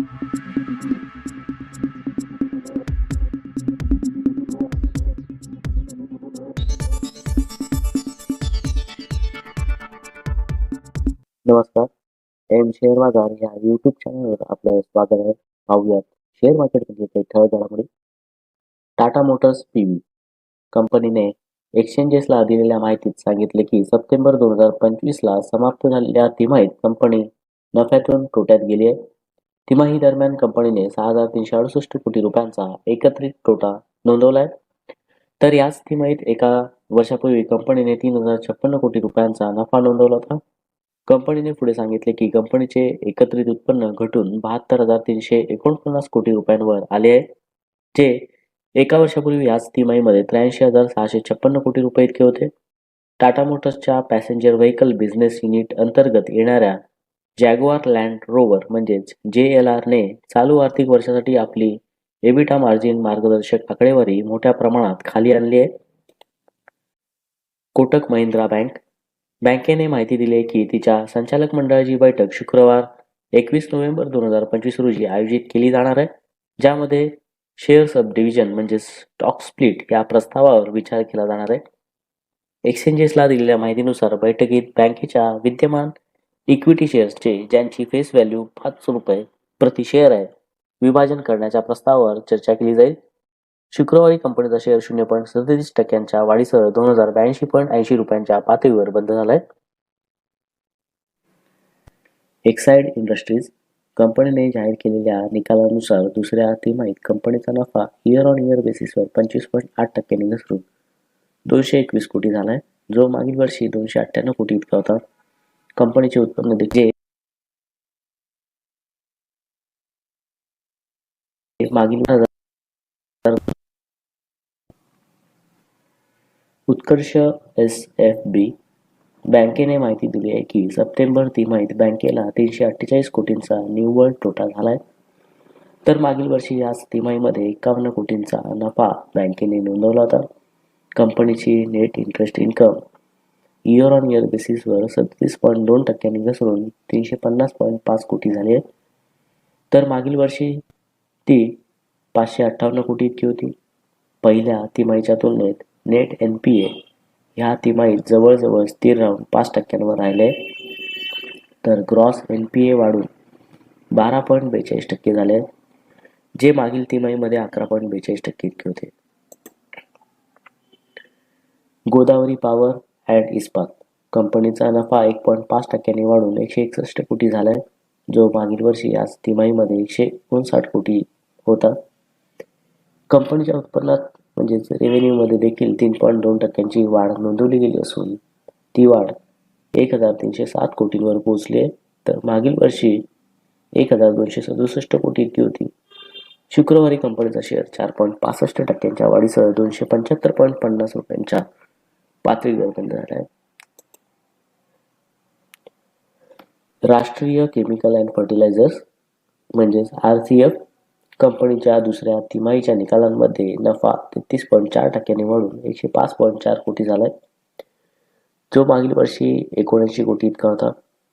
नमस्कार. M share बाजार या यूट्यूब चॅनलवर आपलं स्वागत आहे. पाहूयात शेअर मार्केटमध्ये काही ठळक घडामोडी. टाटा मोटर्स पीव्ही कंपनीने एक्सचेंजेसला दिलेल्या माहितीत सांगितले की सप्टेंबर दोन हजार पंचवीसला समाप्त झालेल्या तिमाहीत कंपनी नफ्यातून तोट्यात गेली आहे. तिमाही दरम्यान कंपनीने सहा हजार तीनशे अडुसष्ट कोटी रुपयांचा एकत्रित तोटा नोंदवला आहे तर याच तिमाहीत एका वर्षापूर्वी कंपनीने तीन हजार छप्पन्न कोटी रुपयांचा नफा नोंदवला होता. कंपनीने पुढे सांगितले की कंपनीचे एकत्रित उत्पन्न घटून बहात्तर हजार तीनशे एकोणपन्नास कोटी रुपयांवर आले आहे जे एका वर्षापूर्वी याच तिमाहीमध्ये त्र्याऐंशी हजार सहाशे छप्पन्न कोटी रुपये इतके होते. टाटा मोटर्सच्या पॅसेंजर व्हेकल बिझनेस युनिट अंतर्गत येणाऱ्या जॅग्वार लँड रोवर म्हणजेच जे एल आरने चालू आर्थिक वर्षासाठी आपली एबिटा मार्जिन मार्गदर्शक आकडेवारी मोठ्या प्रमाणात खाली आणली आहे. कोटक महिंद्रा बँक बँकेने माहिती दिली आहे की तिच्या संचालक मंडळाची बैठक शुक्रवार एकवीस नोव्हेंबर दोन हजार पंचवीस रोजी आयोजित केली जाणार आहे. ज्यामध्ये शेअर सब डिव्हिजन म्हणजे स्टॉक स्प्लिट या प्रस्तावावर विचार केला जाणार आहे. एक्सचेंजेसला दिलेल्या माहितीनुसार बैठकीत बँकेच्या विद्यमान इक्विटी शेअर्सचे ज्यांची फेस व्हॅल्यू पाच रुपये प्रति शेअर आहे विभाजन करण्याच्या प्रस्तावावर चर्चा केली जाईल. शुक्रवारी कंपनीचा शेअर शून्य पॉईंट सदतीस टक्क्यांच्या वाढीसह दोन हजार ब्याऐंशी पॉईंट ऐंशी रुपयांच्या पातळीवर बंद झालाय. एक्साइड इंडस्ट्रीज कंपनीने जाहीर केलेल्या निकालानुसार दुसऱ्या तिमाहीत कंपनीचा नफा इयर ऑन इयर बेसिसवर पंचवीस पॉईंट आठ टक्क्यांनी घसरून दोनशे एकवीस कोटी झालाय जो मागील वर्षी दोनशे अठ्ठ्याण्णव कोटी इतका होता. कंपनीचे उत्पन्न देखील जे मागील उत्कर्ष एस एफ बी बँकेने माहिती दिली आहे की सप्टेंबर तिमाहीत बँकेला तीनशे अठ्ठेचाळीस कोटींचा निव्वळ तोटा झालाय. तर मागील वर्षी याच तिमाहीमध्ये एकावन्न कोटींचा नफा बँकेने नोंदवला होता. कंपनीची net interest income year on year बेसिसवर सदतीस पॉईंट दोन टक्क्यांनी घसरून तीनशे पन्नास पॉईंट पाच कोटी झाली. आहे तर मागील वर्षी ती पाचशे अठ्ठावन्न कोटी इतकी होती. पहिल्या तिमाहीच्या तुलनेत नेट एन पी ए ह्या तिमाहीत जवळजवळ स्थिर राहून पाच टक्क्यांवर राहिले. तर ग्रॉस एन पी ए वाढून बारा पॉईंट बेचाळीस टक्के झाले जे मागील तिमाहीमध्ये अकरा पॉईंट बेचाळीस टक्के इतके होते. गोदावरी पॉवर अँड इस्पात कंपनीचा नफा एक पॉईंट पाच टक्क्यांनी वाढून एकशे एकसष्ट कोटी झालाय जो मागील वर्षी याच तिमाहीमध्ये एकशे एकोणसाठ कोटी होता. कंपनीच्या उत्पन्नात म्हणजेच रेव्हेन्यूमध्ये देखील तीन पॉईंट दोन टक्क्यांची वाढ नोंदवली गेली असून ती वाढ एक हजार तीनशे सात कोटींवर पोहोचली आहे. तर मागील वर्षी एक हजार दोनशे सदुसष्ट कोटी इतकी होती. शुक्रवारी कंपनीचा शेअर चार पॉईंट पासष्ट टक्क्यांच्या वाढीसह दोनशे पंच्याहत्तर पॉईंट पन्नास रुपयांच्या पातळीवर बंद झाला आहे राष्ट्रीय केमिकल अँड फर्टिलायझर्स म्हणजेच आर सी एफ कंपनीच्या दुसऱ्या तिमाहीच्या निकालांमध्ये नफा तेहतीस पॉईंट चार टक्क्यांनी वाढून एकशे पाच पॉईंट चार कोटी झालाय. जो मागील वर्षी एकोणऐंशी कोटी इतका होता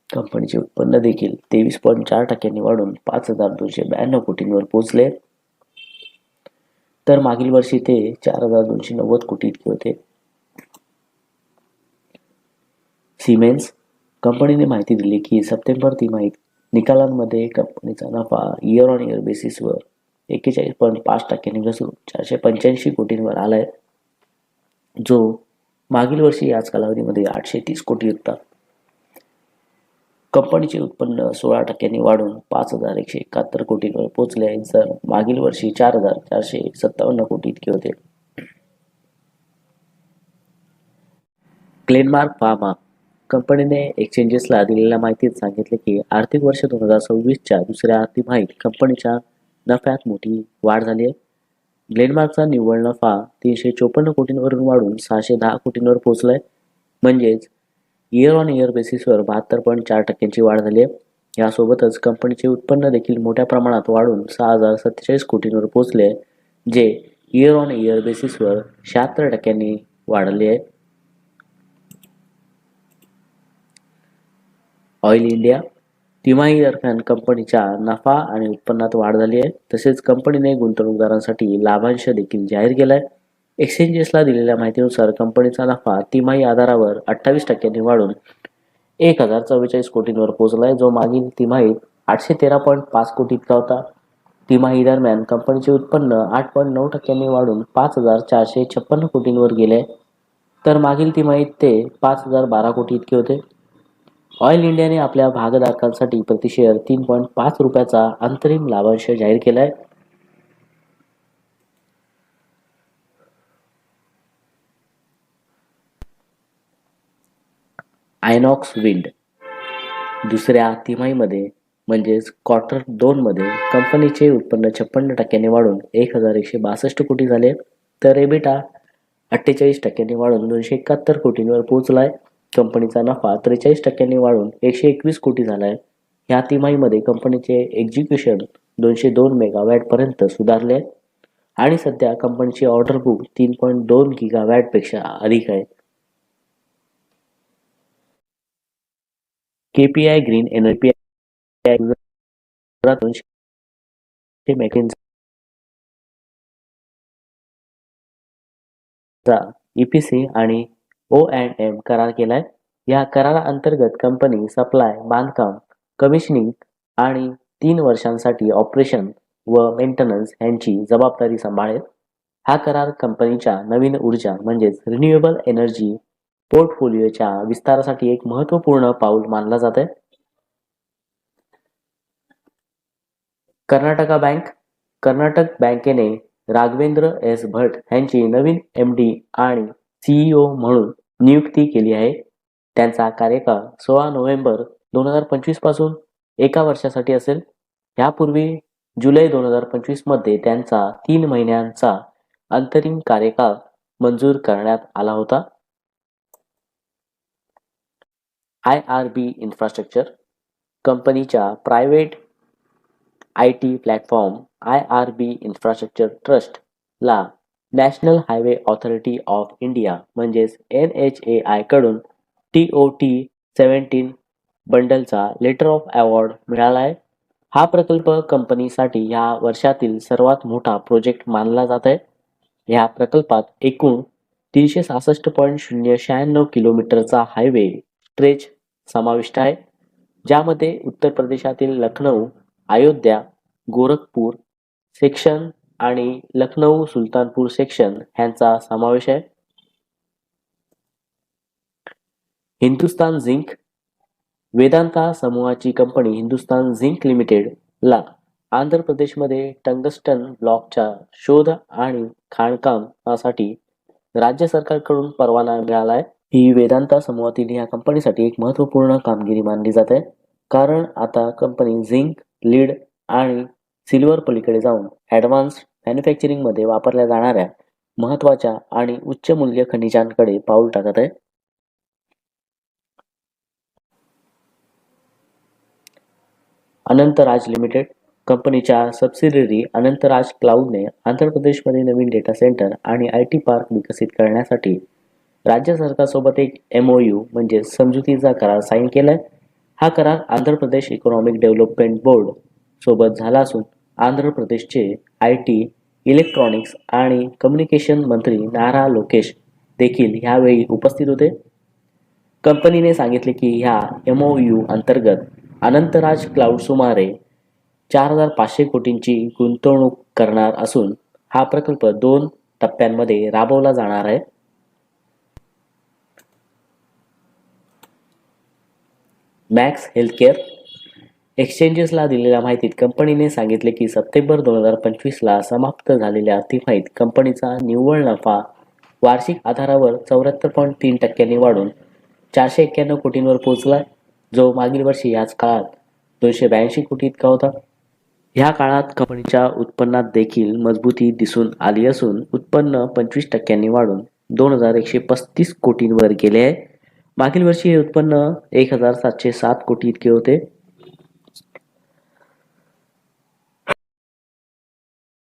कंपनीचे उत्पन्न देखील तेवीस पॉईंट चार टक्क्यांनी वाढून पाच हजार दोनशे ब्याण्णव कोटींवर पोहोचले. तर मागील वर्षी ते चार हजार दोनशे नव्वद कोटी इतके होते. सिमेन्स कंपनीने माहिती दिली की सप्टेंबर तिमाहीत निकालांमध्ये कंपनीचा नफा इयर ऑन इयर बेसिसवर एक्केचाळीस पॉईंट पाच टक्क्यांनी घसरून चारशे पंच्याऐंशी कोटींवर आलाय जो मागील वर्षी याच कालावधीमध्ये आठशे तीस कोटी होता. कंपनीचे उत्पन्न सोळा टक्क्यांनी वाढून पाच हजार एकशे एकाहत्तर कोटींवर पोहोचले आहे जर मागील वर्षी चार हजार चारशे सत्तावन्न कोटी इतके होते. ग्लेनमार्क फार्मा कंपनीने एक्सचेंजेसला दिलेल्या माहितीत सांगितले की आर्थिक वर्ष दोन हजार सव्वीसच्या दुसऱ्या तिमाहीत कंपनीच्या नफ्यात मोठी वाढ झाली आहे. ग्लेनमार्कचा निव्वळ नफा तीनशे चोपन्न कोटींवरून वाढून सहाशे दहा कोटींवर पोहोचलाय म्हणजेच इयर ऑन इयर बेसिसवर बहात्तर पॉईंट चार टक्क्यांची वाढ झाली आहे. यासोबतच कंपनीचे उत्पन्न देखील मोठ्या प्रमाणात वाढून सहा हजार सत्तेचाळीस कोटींवर पोहोचले जे इयर ऑन इयर बेसिसवर शहात्तर टक्क्यांनी वाढले आहे. ऑइल इंडिया तिमाही दरम्यान कंपनीच्या नफा आणि उत्पन्नात वाढ झाली आहे. तसेच कंपनीने गुंतवणूकदारांसाठी लाभांश देखील जाहीर केलाय. एक्सचेंजेसला दिलेल्या माहितीनुसार कंपनीचा नफा तिमाही आधारावर अठ्ठावीस टक्क्यांनी वाढून एक हजार चव्वेचाळीस कोटींवर पोहोचलाय जो मागील तिमाहीत आठशे तेरा पॉईंट पाच कोटी इतका होता. तिमाही दरम्यान कंपनीचे उत्पन्न आठ पॉईंट नऊ टक्क्यांनी वाढून पाच हजार चारशे छप्पन्न कोटींवर गेले तर मागील तिमाहीत ते पाच हजार बारा कोटी इतके होते. ऑइल इंडियाने आपल्या भागधारकांसाठी प्रति शेअर तीन पॉईंट पाच रुपयाचा अंतरिम लाभांश जाहीर केला आहे आयनॉक्स विंड दुसऱ्या तिमाहीमध्ये म्हणजेच क्वार्टर दोनमध्ये कंपनीचे उत्पन्न छप्पन्न टक्क्यांनी वाढून एक हजार एकशे बासष्ट कोटी झाले. तर एबिटा अठ्ठेचाळीस टक्क्यांनी वाढून दोनशे एकाहत्तर कोटींवर पोहोचलाय. कंपनीचा नफा त्रेचाळीस टक्क्यांनी वाढून एकशे एकवीस कोटी झालाय. ह्या तिमाहीमध्ये कंपनीचे एक्झिक्युशन दोनशे दोन मेगावॅटपर्यंत सुधारले आहे आणि सध्या कंपनीची ऑर्डर बुक तीन पॉईंट दोन गिगावॅटपेक्षा अधिक आहे. केपीआय ग्रीन एनर्जी ईपीसी आणि ओ अँड एम करार केलाय. या कराराअंतर्गत कंपनी सप्लाय बांधकाम कमिशनिंग आणि तीन वर्षांसाठी ऑपरेशन व मेंटेनन्स यांची जबाबदारी सांभाळेल. हा करार कंपनीच्या नवीन ऊर्जा म्हणजेच रिन्युएबल एनर्जी पोर्टफोलिओच्या विस्तारासाठी एक महत्त्वपूर्ण पाऊल मानला जात आहे कर्नाटका बँक कर्नाटक बँकेने राघवेंद्र एस भट यांची नवीन एम डी आणि सीईओ म्हणून नियुक्ती केली आहे. त्यांचा कार्यकाळ सोळा नोव्हेंबर दोन हजार पंचवीसपासून एका वर्षासाठी असेल. यापूर्वी जुलै दोन हजार पंचवीसमध्ये त्यांचा तीन महिन्यांचा अंतरिम कार्यकाळ मंजूर करण्यात आला होता. आय आर बी इन्फ्रास्ट्रक्चर कंपनीच्या private I T platform I R B infrastructure ट्रस्टला national highway authority of India म्हणजेच एन एच ए आयकडून टी ओ टी सेव्हन्टीन बंडलचा लेटर ऑफ अवॉर्ड मिळाला आहे हा प्रकल्प कंपनीसाठी ह्या वर्षातील सर्वात मोठा प्रोजेक्ट मानला जात आहे ह्या प्रकल्पात एकूण तीनशे सहासष्ट पॉईंट शून्य शहाण्णव किलोमीटरचा हायवे स्ट्रेच समाविष्ट आहे ज्यामध्ये उत्तर प्रदेशातील लखनौ अयोध्या गोरखपूर सेक्शन आणि लखनौ सुलतानपूर सेक्शन ह्यांचा समावेश आहे. हिंदुस्तान झिंक वेदांता समूहाची कंपनी हिंदुस्तान झिंक लिमिटेड ला आंध्र प्रदेशमध्ये टंगस्टन ब्लॉकच्या शोध आणि खाणकामासाठी राज्य सरकारकडून परवाना मिळाला आहे ही वेदांता समूहातील या कंपनीसाठी एक महत्त्वपूर्ण कामगिरी मानली जाते. कारण आता कंपनी झिंक लीड आणि सिल्वर पलीकडे जाऊन ॲडव्हान्स मॅन्युफॅक्चरिंगमध्ये वापरल्या जाणाऱ्या महत्त्वाच्या आणि उच्च मूल्य खनिजांकडे पाऊल टाकत आहे. अनंतराज लिमिटेड कंपनीच्या सबसिडरी अनंतराज क्लाउडने आंध्र प्रदेशमध्ये नवीन डेटा सेंटर आणि आय टी पार्क विकसित करण्यासाठी राज्य सरकारसोबत एक एम ओ यू म्हणजे समजुतीचा करार साईन आहे हा करार Andhra Pradesh economic development board सोबत झाला असून आंध्र प्रदेशचे आय टी इलेक्ट्रॉनिक्स आणि कम्युनिकेशन मंत्री नारा लोकेश देखील ह्यावेळी उपस्थित होते. कंपनीने सांगितले की ह्या एम ओ यू अंतर्गत अनंतराज क्लाउड सुमारे चार हजार पाचशे कोटींची गुंतवणूक करणार असून हा प्रकल्प दोन टप्प्यांमध्ये राबवला जाणार आहे. मॅक्स हेल्थकेअर एक्सचेंजेसला दिलेल्या माहितीत कंपनीने सांगितले की सप्टेंबर दोन हजार पंचवीसला समाप्त झालेल्या तिमाहीत कंपनीचा निव्वळ नफा वार्षिक आधारावर चौऱ्याहत्तर पॉईंट तीन टक्क्यांनी वाढून चारशे एक्क्याण्णव कोटींवर पोहोचला जो मागील वर्षी याच काळात दोनशे ब्याऐंशी कोटी इतका होता. ह्या काळात कंपनीच्या उत्पन्नात देखील मजबूती दिसून आली असून उत्पन्न पंचवीस टक्क्यांनी वाढून दोन हजार एकशे पस्तीस कोटींवर गेले आहे. मागील वर्षी हे उत्पन्न एक हजार सातशे सात कोटी इतके होते.